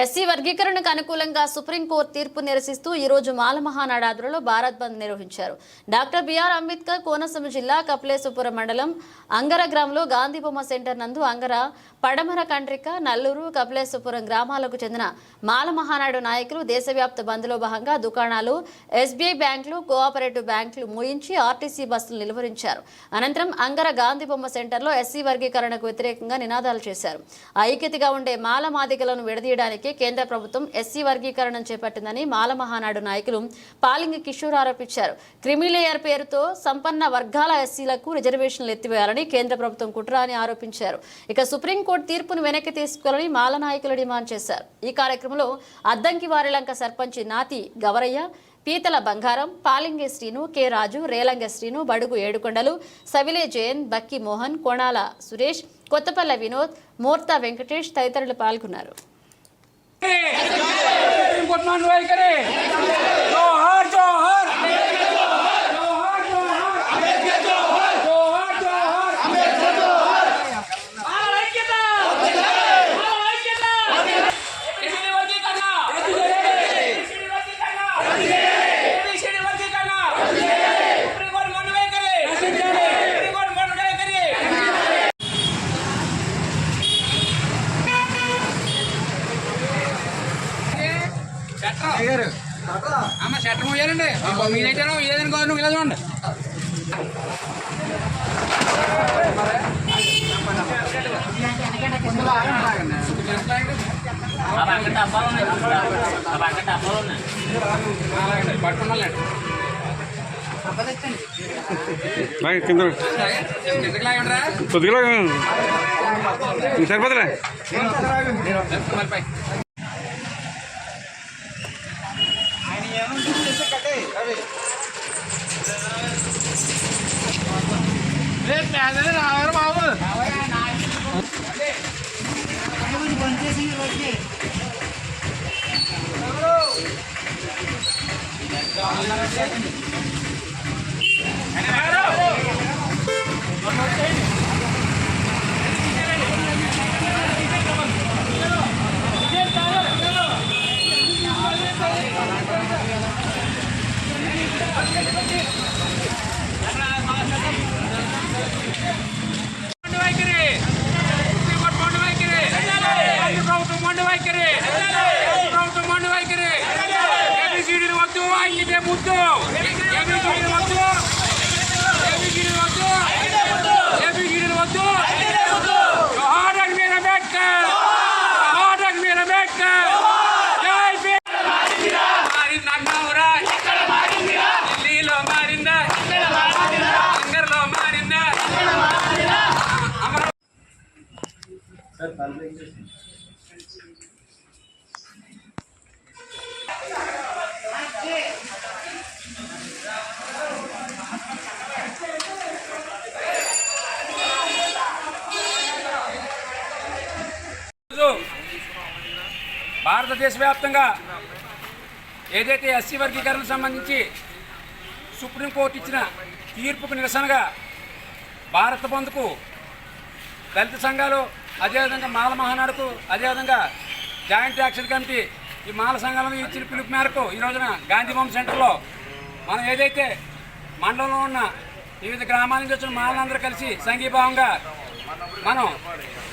SC వర్గీకరణకు అనుకూలంగా supreme court తీర్పు నిరసిస్తూ ఈ రోజు మాల భారత్ బంద్ నిర్వహించారు. డాక్టర్ బిఆర్ అంబేద్కర్ కోనసీమ జిల్లా కపిలేశ్వపురం మండలం అంగర గ్రామంలో గాంధీ బొమ్మ సెంటర్ నందు అంగర పడమర కండ్రిక నల్లూరు కపిలేశ్వపురం గ్రామాలకు చెందిన మాల మహానాడు నాయకులు దేశవ్యాప్త బంద్లో భాగంగా దుకాణాలు ఎస్బీఐ బ్యాంకులు కోఆపరేటివ్ బ్యాంకులు మూయించి ఆర్టీసీ బస్సులు నిలువరించారు. అనంతరం అంగర గాంధీ బొమ్మ సెంటర్లో ఎస్సీ వర్గీకరణకు వ్యతిరేకంగా నినాదాలు చేశారు. ఐక్యతగా ఉండే మాల మాదిగలను విడదీయడానికి కేంద్ర ప్రభుత్వం ఎస్సీ వర్గీకరణను చేపట్టిందని మాల మహానాడు నాయకులు పాలింగి కిషోర్ ఆరోపించారు. క్రిమిలేయర్ పేరుతో సంపన్న వర్గాల ఎస్సీలకు రిజర్వేషన్లు ఎత్తివేయాలని కేంద్ర ప్రభుత్వం కుట్ర అని ఆరోపించారు. ఇక సుప్రీంకోర్టు తీర్పును వెనక్కి తీసుకోవాలని మాల నాయకులు డిమాండ్ చేశారు. ఈ కార్యక్రమంలో అద్దంకి వారిలంక సర్పంచ్ నాతి గవరయ్య పీతల బంగారం పాలింగి శ్రీను కె రాజు రేలంగ శ్రీను బడుగు ఏడుకొండలు సవిలే జయన్ బక్కి మోహన్ కోణాల సురేష్ కొత్తపల్ల వినోద్ మూర్త వెంకటేష్ తదితరులు పాల్గొన్నారు. सुप्रीम कोर्ट मानवाई करे जोहर जोहर కింద ఎందుకు లాగండిరా కొద్దిగా సరిపోతులే Thank you. భారతదేశ వ్యాప్తంగా ఏదైతే ఎస్సీ వర్గీకరణకు సంబంధించి సుప్రీంకోర్టు ఇచ్చిన తీర్పుకు నిరసనగా భారత బంద్కు దళిత సంఘాలు అదేవిధంగా మాల మహానాడుకు అదేవిధంగా జాయింట్ యాక్షన్ కమిటీ ఈ మాల సంఘాలను ఇచ్చిన పిలుపు మేరకు ఈ రోజున గాంధీభవన్ సెంటర్లో మనం ఏదైతే మండలంలో ఉన్న వివిధ గ్రామాల నుంచి వచ్చిన మాలందరూ కలిసి సంఘీభావంగా మనం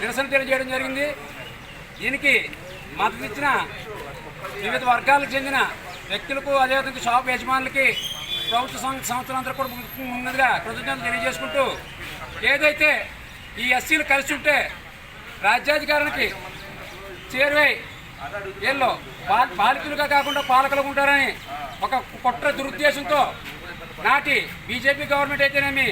నిరసన తెలియజేయడం జరిగింది. దీనికి మద్దతు ఇచ్చిన వివిధ వర్గాలకు చెందిన వ్యక్తులకు అదేవిధంగా షాప్ యజమానులకి ప్రభుత్వ సం- సంస్థలందరూ కూడా ముందుగా కృతజ్ఞతలు తెలియజేసుకుంటూ ఏదైతే ఈ ఎస్సీలు కలిసి ఉంటే రాజ్యాధికారానికి చేరువై వీళ్ళు పా- పాలకులుగా కాకుండా పాలకులుగా ఉంటారని ఒక కుట్ర దురుద్దేశంతో నాటి బీజేపీ గవర్నమెంట్ అయితేనేమి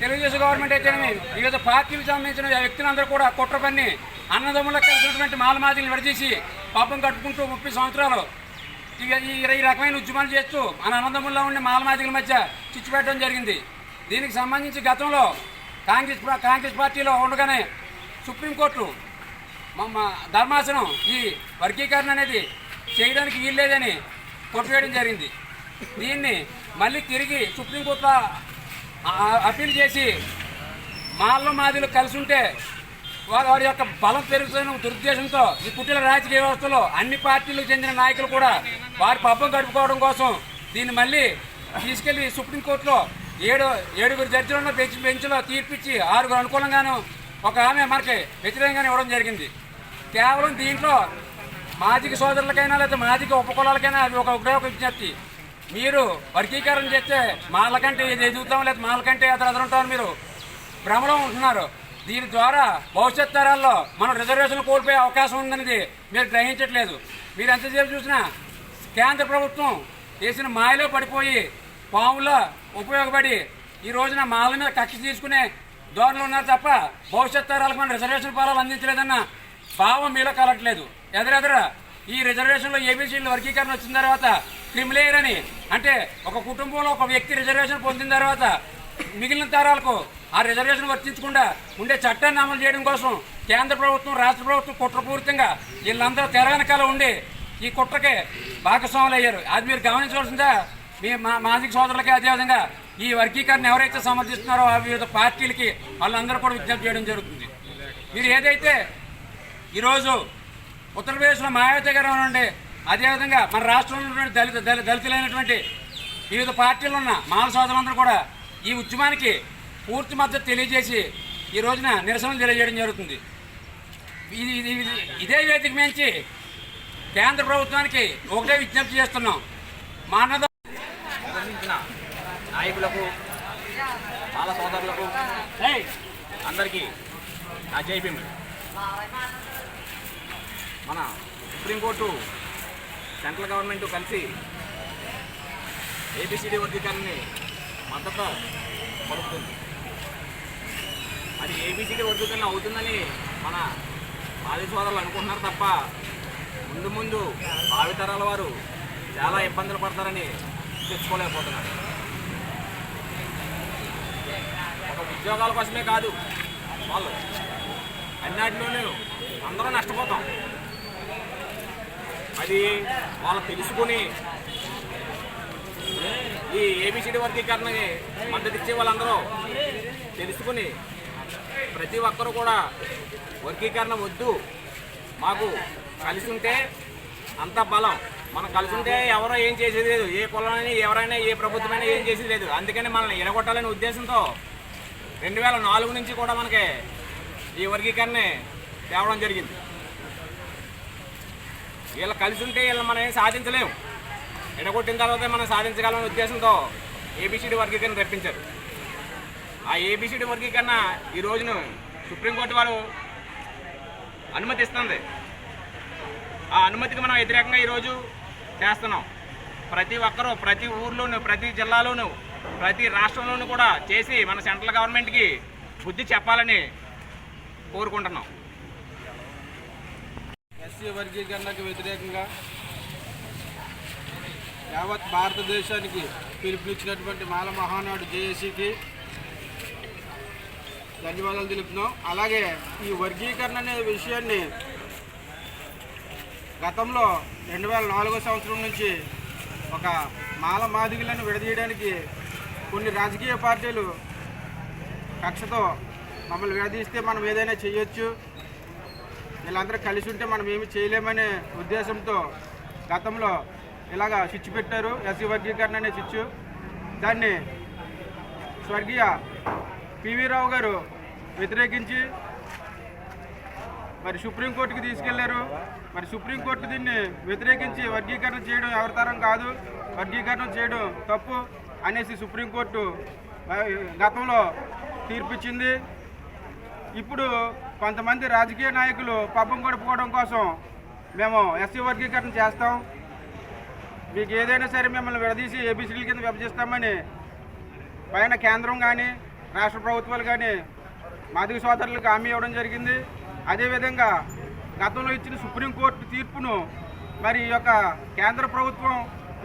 తెలుగుదేశం గవర్నమెంట్ అయితేనేమి వివిధ పార్టీలకు సంబంధించిన వ్యక్తులందరూ కూడా కుట్ర పని అన్నదమ్ములకు కలిసినటువంటి మాలమాదిని విడదీసి పాపం కట్టుకుంటూ ముప్పై సంవత్సరాలు ఇక ఈ రకమైన ఉద్యమాలు చేస్తూ మన అన్నదమ్ముల్లో ఉండే మాలమాదిల మధ్య చిచ్చు పెట్టడం జరిగింది. దీనికి సంబంధించి గతంలో కాంగ్రెస్ కాంగ్రెస్ పార్టీలో ఉండగానే సుప్రీంకోర్టు మా- ధర్మాసనం ఈ వర్గీకరణ అనేది చేయడానికి వీల్లేదని కొట్టివేయడం జరిగింది. దీన్ని మళ్ళీ తిరిగి సుప్రీంకోర్టులో అప్పీల్ చేసి మాల్లో మాదిలు కలిసి ఉంటే వారి వారి యొక్క బలం పెరుగుతున్న దురుద్దేశంతో ఈ కుటీల రాజకీయ వ్యవస్థలో అన్ని పార్టీలకు చెందిన నాయకులు కూడా వారి పబ్బం గడుపుకోవడం కోసం దీన్ని మళ్ళీ తీసుకెళ్ళి సుప్రీంకోర్టులో ఏడు ఏడుగురు జడ్జిలను బెంచ్ బెంచ్లో తీర్పిచ్చి ఆరుగురు అనుకూలంగాను ఒక ఆమె మనకి వ్యతిరేకంగానే ఇవ్వడం జరిగింది. కేవలం దీంట్లో మాదిక సోదరులకైనా లేదా మాదిక ఉపకులాలకైనా అది ఒక ఒకటే ఒక విజ్ఞప్తి. మీరు వర్గీకరణ చేస్తే మాలకంటే ఇది ఎదుగుతాం లేదా మాలకంటే అతను ఎదురుంటామని మీరు భ్రమలో ఉంటున్నారు. దీని ద్వారా భవిష్యత్ తరాల్లో మనం రిజర్వేషన్లు కోల్పోయే అవకాశం ఉందనేది మీరు గ్రహించట్లేదు. మీరు ఎంతసేపు చూసినా కేంద్ర ప్రభుత్వం చేసిన మాయలో పడిపోయి పాములో ఉపయోగపడి ఈ రోజున మాల మీద కక్ష తీసుకునే ధోరణులు ఉన్నారు తప్ప భవిష్యత్ తరాలకు మనం రిజర్వేషన్ ఫలాలు అందించలేదన్న భావం మీలో కలగట్లేదు. ఎదురెదర ఈ రిజర్వేషన్లో ఏబీసీలు వర్గీకరణ వచ్చిన తర్వాత క్రిమిలేయర్ అని అంటే ఒక కుటుంబంలో ఒక వ్యక్తి రిజర్వేషన్ పొందిన తర్వాత మిగిలిన తరాలకు ఆ రిజర్వేషన్ వర్తించకుండా ఉండే చట్టాన్ని అమలు చేయడం కోసం కేంద్ర ప్రభుత్వం రాష్ట్ర ప్రభుత్వం కుట్రపూరితంగా వీళ్ళందరూ తెర ఉండి ఈ కుట్రకి భాగస్వాములు అయ్యారు అది మీరు గమనించవలసిందా మీ మా మాదిక సోదరులకి అదేవిధంగా ఈ వర్గీకరణ ఎవరైతే సమర్థిస్తున్నారో ఆ వివిధ పార్టీలకి వాళ్ళందరూ కూడా విజ్ఞప్తి చేయడం జరుగుతుంది. మీరు ఏదైతే ఈరోజు ఉత్తరప్రదేశ్లో మాయావతి గారు ఉండండి అదేవిధంగా మన రాష్ట్రంలో ఉన్నటువంటి దళిత దళి దళితులైనటువంటి వివిధ పార్టీలు ఉన్న మానవ సోదరులందరూ కూడా ఈ ఉద్యమానికి పూర్తి మద్దతు తెలియజేసి ఈ రోజున నిరసనలు తెలియజేయడం జరుగుతుంది. ఇది ఇది ఇది- వేదిక మించి కేంద్ర ప్రభుత్వానికి ఒకటే విజ్ఞప్తి చేస్తున్నాం. మా అన్నద నాయకులకు బాల సోదరులకు అందరికీ నా జై భీమ్ మన సుప్రీంకోర్టు సెంట్రల్ గవర్నమెంట్ కలిసి ఏబిసిడి వర్గీకరణని మద్దతు పలుకుతుంది. అది ఏబిసిడి వర్గీకరణ అవుతుందని మన మాది సోదరులు అనుకుంటున్నారు తప్ప ముందు ముందు భావితరాల వారు చాలా ఇబ్బందులు పడతారని తెచ్చుకోలేకపోతున్నారు. ఒక ఉద్యోగాల కోసమే కాదు వాళ్ళు అన్నిటిలోనూ అందరూ నష్టపోతాం. అది వాళ్ళు తెలుసుకుని ఈ ఏబిసిడి వర్గీకరణకి మద్దతు ఇచ్చే వాళ్ళందరూ తెలుసుకుని ప్రతి ఒక్కరూ కూడా వర్గీకరణ వద్దు. మాకు కలిసి ఉంటే అంత బలం. మనం కలిసి ఉంటే ఎవరో ఏం చేసేది లేదు. ఏ కులమైనా ఎవరైనా ఏ ప్రభుత్వమైనా ఏం చేసేది లేదు. అందుకని మనల్ని ఎడగొట్టాలనే ఉద్దేశంతో రెండు వేల నాలుగు నుంచి కూడా మనకి ఈ వర్గీకరణ తేవడం జరిగింది. వీళ్ళు కలిసి ఉంటే వీళ్ళు మనం ఏం సాధించలేము ఎడగొట్టిన తర్వాతే మనం సాధించగలమనే ఉద్దేశంతో ఏబిసిడి వర్గీకరణ రప్పించారు. ఆ ఏబిసిడి వర్గీకరణ ఈ రోజును సుప్రీంకోర్టు వారు అనుమతిస్తుంది. ఆ అనుమతికి మనం వ్యతిరేకంగా ఈరోజు చేస్తున్నాం. ప్రతి ఒక్కరూ ప్రతి ఊర్లోనూ ప్రతి జిల్లాలోనూ ప్రతి రాష్ట్రంలోనూ కూడా చేసి మన సెంట్రల్ గవర్నమెంట్కి బుద్ధి చెప్పాలని కోరుకుంటున్నాం. ఎస్సీ వర్గీకరణకు వ్యతిరేకంగా యావత్ భారతదేశానికి పిలుపునిచ్చినటువంటి మాల మహానాడు జేఏసీకి ధన్యవాదాలు తెలుపుతున్నాం. అలాగే ఈ వర్గీకరణ అనే విషయాన్ని గతంలో రెండు వేల నాలుగో సంవత్సరం నుంచి ఒక మాల మాదిగులను విడదీయడానికి కొన్ని రాజకీయ పార్టీలు కక్షతో మమ్మల్ని విడదీస్తే మనం ఏదైనా చేయొచ్చు. వీళ్ళందరూ కలిసి ఉంటే మనం ఏమి చేయలేమనే ఉద్దేశంతో గతంలో ఇలాగా చిచ్చు పెట్టారు. ఎస్సీ వర్గీకరణ అనే చిచ్చు దాన్ని స్వర్గీయ పివి రావు గారు వ్యతిరేకించి మరి సుప్రీంకోర్టుకి తీసుకెళ్ళారు. మరి సుప్రీంకోర్టు దీన్ని వ్యతిరేకించి వర్గీకరణ చేయడం ఎవరి తరం కాదు. వర్గీకరణ చేయడం తప్పు అనేసి సుప్రీంకోర్టు గతంలో తీర్పిచ్చింది. ఇప్పుడు కొంతమంది రాజకీయ నాయకులు పబ్బం గడుపుకోవడం కోసం మేము ఎస్సీ వర్గీకరణ చేస్తాం. మీకు ఏదైనా సరే మిమ్మల్ని విడదీసి ఏబీసీల కింద విభజిస్తామని పైన కేంద్రం కానీ రాష్ట్ర ప్రభుత్వాలు కానీ మాదిక సోదరులకు హామీ ఇవ్వడం జరిగింది. అదేవిధంగా గతంలో ఇచ్చిన సుప్రీంకోర్టు తీర్పును మరి ఈ యొక్క కేంద్ర ప్రభుత్వం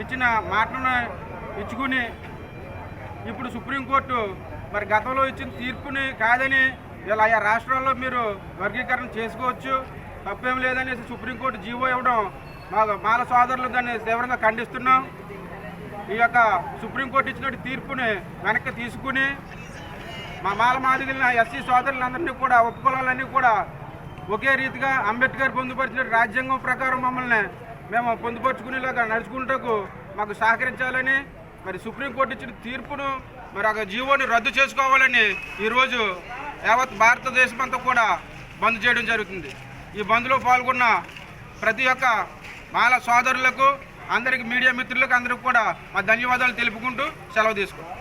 ఇచ్చిన మాటలను ఇచ్చుకుని ఇప్పుడు సుప్రీంకోర్టు మరి గతంలో ఇచ్చిన తీర్పుని కాదని ఇలా ఆయా రాష్ట్రాల్లో మీరు వర్గీకరణ చేసుకోవచ్చు. తప్పేం లేదనేసి సుప్రీంకోర్టు జీవో ఇవ్వడం మా మాల సోదరులు దాన్ని తీవ్రంగా ఖండిస్తున్నాం. ఈ యొక్క సుప్రీంకోర్టు ఇచ్చినట్టు తీర్పుని వెనక్కి తీసుకుని మా మాల మాదిగిలిన ఎస్సీ సోదరులందరినీ కూడా ఉపకులాలన్నీ కూడా ఒకే రీతిగా అంబేద్కర్ పొందుపరిచిన రాజ్యాంగం ప్రకారం మమ్మల్ని మేము పొందుపరుచుకునేలాగా నడుచుకుంటకు మాకు సహకరించాలని మరి సుప్రీంకోర్టు ఇచ్చిన తీర్పును మరి ఆ జీవోని రద్దు చేసుకోవాలని ఈరోజు యావత్ భారతదేశం అంతా కూడా బంద్ చేయడం జరుగుతుంది. ఈ బంద్లో పాల్గొన్న ప్రతి ఒక్క మాల సోదరులకు అందరికి మీడియా మిత్రులకు అందరికి కూడా మా ధన్యవాదాలు తెలుపుకుంటూ సెలవు తీసుకుంటాం